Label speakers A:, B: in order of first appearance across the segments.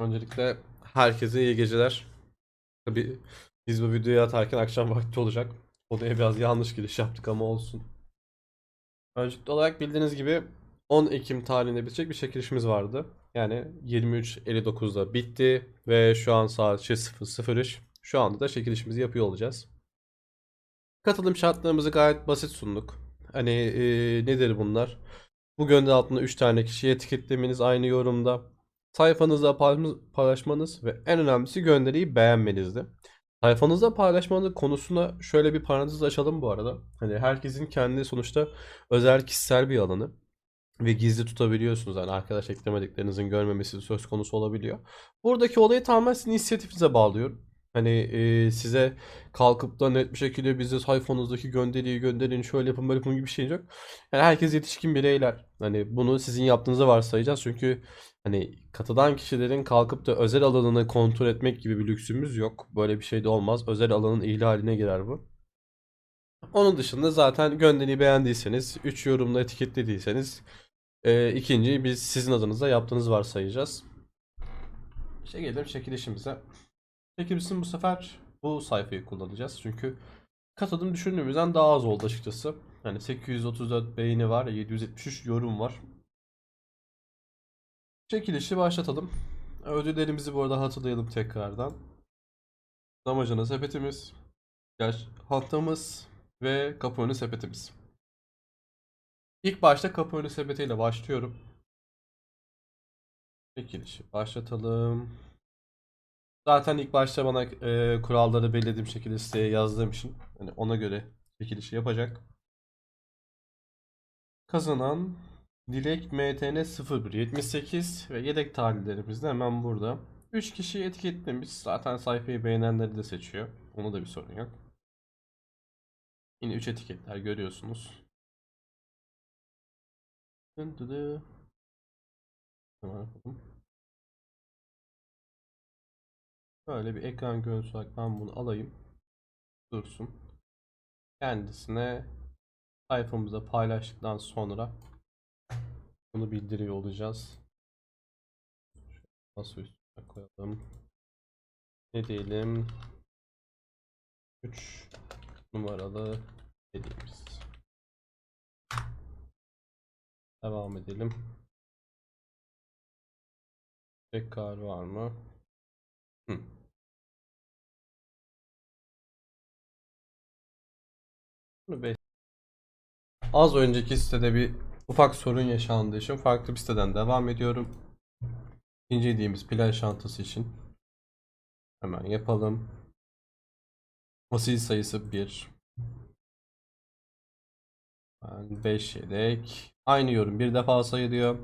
A: Öncelikle herkese iyi geceler. Tabii biz bu videoyu atarken akşam vakti olacak. Odaya biraz yanlış giriş yaptık ama olsun. Öncelikli olarak bildiğiniz gibi 10 Ekim tarihinde bitecek bir çekilişimiz vardı. Yani 23.59'da bitti ve şu an saat şey 0.03. Şu anda da çekilişimizi yapıyor olacağız. Katılım şartlarımızı gayet basit sunduk. Hani eee, nedir bunlar? Bu gönderi altında 3 tane kişiyi etiketlemeniz aynı yorumda. Sayfanızda paylaşmanız- paylaşmanız ve en önemlisi gönderiyi beğenmenizdi. Sayfanızda paylaşmanın konusuna şöyle bir parantez açalım bu arada. Hani herkesin kendi sonuçta özel kişisel bir alanı ve gizli tutabiliyorsunuz. Yani arkadaş eklemediklerinizin görmemesi söz konusu olabiliyor. Buradaki olayı tamamen sizin inisiyatifinize bağlıyorum. Hani e, size kalkıp da net bir şekilde bize sayfanızdaki gönderiyi gönderin şöyle yapın böyle yapın gibi bir şey yok. Yani herkes yetişkin bireyler. Hani bunu sizin yaptığınızı varsayacağız. Çünkü hani katılan kişilerin kalkıp da özel alanını kontrol etmek gibi bir lüksümüz yok. Böyle bir şey de olmaz. Özel alanın ihlaline girer bu. Onun dışında zaten gönderiyi beğendiyseniz, 3 yorumla etiketlediyseniz e, ikinciyi biz sizin adınıza yaptığınız varsayacağız. İşte gelelim çekilişimize. Çekilişin bu sefer bu sayfayı kullanacağız. Çünkü katılım düşündüğümüzden daha az oldu açıkçası. Yani 834 beğeni var, 773 yorum var. Çekilişi başlatalım. Ödüllerimizi bu arada hatırlayalım tekrardan. Damacana sepetimiz, yaş haftamız ve kapı önü sepetimiz. İlk başta kapı önü sepetiyle başlıyorum. Çekilişi başlatalım. Zaten ilk başta bana e, kuralları belirlediğim şekilde siteye yazdığım için yani ona göre çekilişi yapacak. Kazanan Dilek MTN 0178 ve yedek tarihlerimiz de hemen burada. 3 kişiyi etiketlemiş. Zaten sayfayı beğenenleri de seçiyor. Onu da bir sorun yok. Yine 3 etiketler görüyorsunuz. Dın dı dı. Yapalım. Böyle bir ekran görüntüsü olarak ben bunu alayım. Dursun. Kendisine sayfamıza paylaştıktan sonra bunu bildiriyor olacağız. Masa üstüne koyalım. Ne diyelim? 3 numaralı hediyemiz. Devam edelim. Tekrar var mı? Hı. Az önceki sitede bir ufak sorun yaşandığı için farklı bir siteden devam ediyorum. İkinci hediyemiz plan şantası için. Hemen yapalım. Asil sayısı 1. 5 yedek. Aynı yorum bir defa sayılıyor.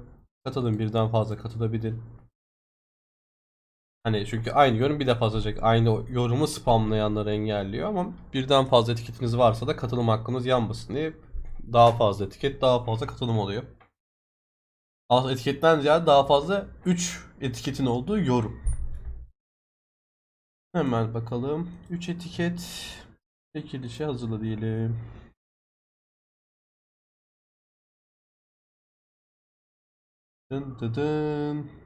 A: Katılın birden fazla katılabilir. Hani çünkü aynı yorum bir defa sayacak. Aynı yorumu spamlayanları engelliyor ama birden fazla etiketiniz varsa da katılım hakkınız yanmasın diye daha fazla etiket daha fazla katılım oluyor. Aslında etiketten ziyade daha fazla 3 etiketin olduğu yorum. Hemen bakalım. 3 etiket çekilişi hazırla diyelim. Dın dı dın.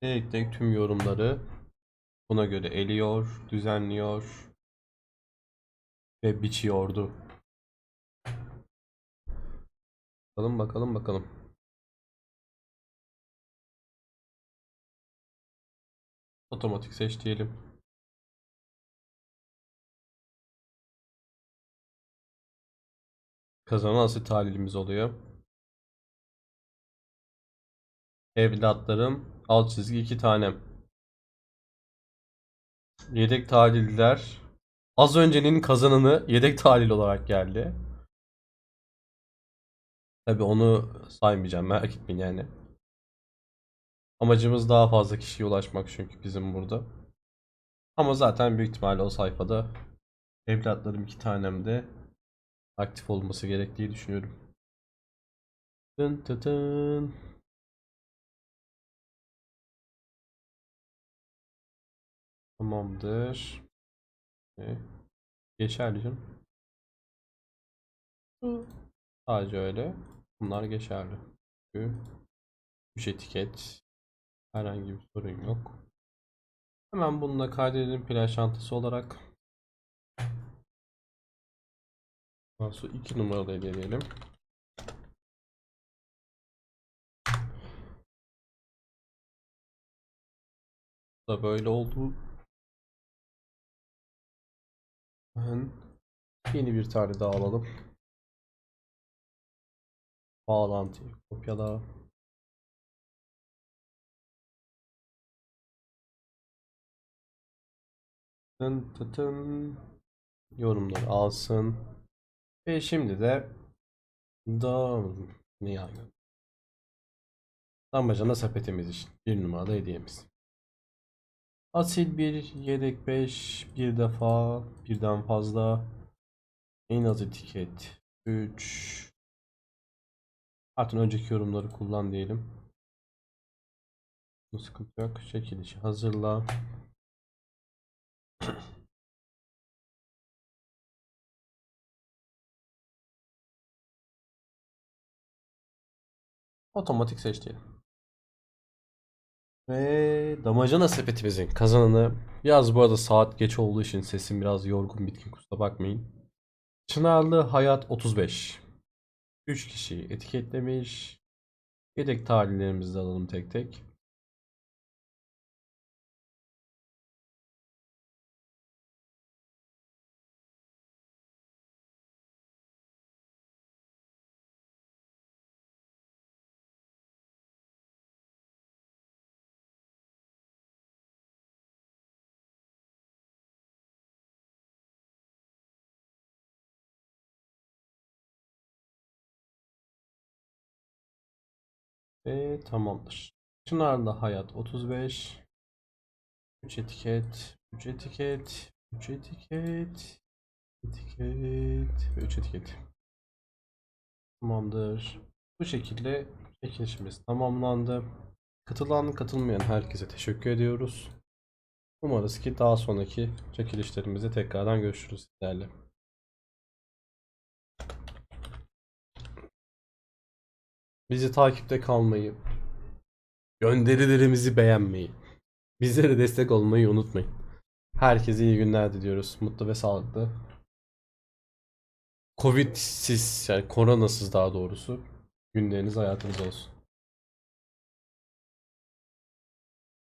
A: Tek tek tüm yorumları buna göre eliyor, düzenliyor ve biçiyordu. Bakalım bakalım bakalım. Otomatik seç diyelim. Kazanan asil talilimiz oluyor. Evlatlarım alt çizgi iki tanem. Yedek taliller az öncenin kazananı yedek talil olarak geldi. Tabi onu saymayacağım merak etmeyin yani. Amacımız daha fazla kişiye ulaşmak çünkü bizim burada. Ama zaten büyük ihtimalle o sayfada evlatlarım iki tanem de aktif olması gerektiği düşünüyorum. Dın tı dın. Tamamdır. Ee, Geçerli canım. Sadece öyle. Bunlar geçerli. Çünkü 3 etiket. Herhangi bir sorun yok. Hemen bunu da kaydedelim plaj çantası olarak. Sonra 2 numaralı hediye. Bu da böyle oldu. Hemen yeni bir tane daha alalım. Bağlantıyı kopyala. Tın tı tın. Yorumları alsın. Ve şimdi de da ne yani? Damacana sepetimiz için bir numaralı hediyemiz. Asil bir yedek 5 bir defa birden fazla en az etiket 3 Artık önceki yorumları kullan diyelim. Bu sıkıntı yok. Çekilişi hazırla. Otomatik seç. Ve damacana sepetimizin kazananı biraz bu arada saat geç olduğu için sesim biraz yorgun bitkin kusura bakmayın. Çınarlı Hayat 35 3 kişiyi etiketlemiş. Yedek tarihlerimizi alalım tek tek. Ve tamamdır. Çınarlı Hayat 35 3 etiket 3 etiket 3 etiket etiket ve 3 etiket. Tamamdır. Bu şekilde çekilişimiz tamamlandı. Katılan katılmayan herkese teşekkür ediyoruz. Umarız ki daha sonraki çekilişlerimizde tekrardan görüşürüz sizlerle. Bizi takipte kalmayı, gönderilerimizi beğenmeyi, bizlere destek olmayı unutmayın. Herkese iyi günler diliyoruz. Mutlu ve sağlıklı. Covid'siz yani koronasız daha doğrusu günleriniz hayatınız olsun.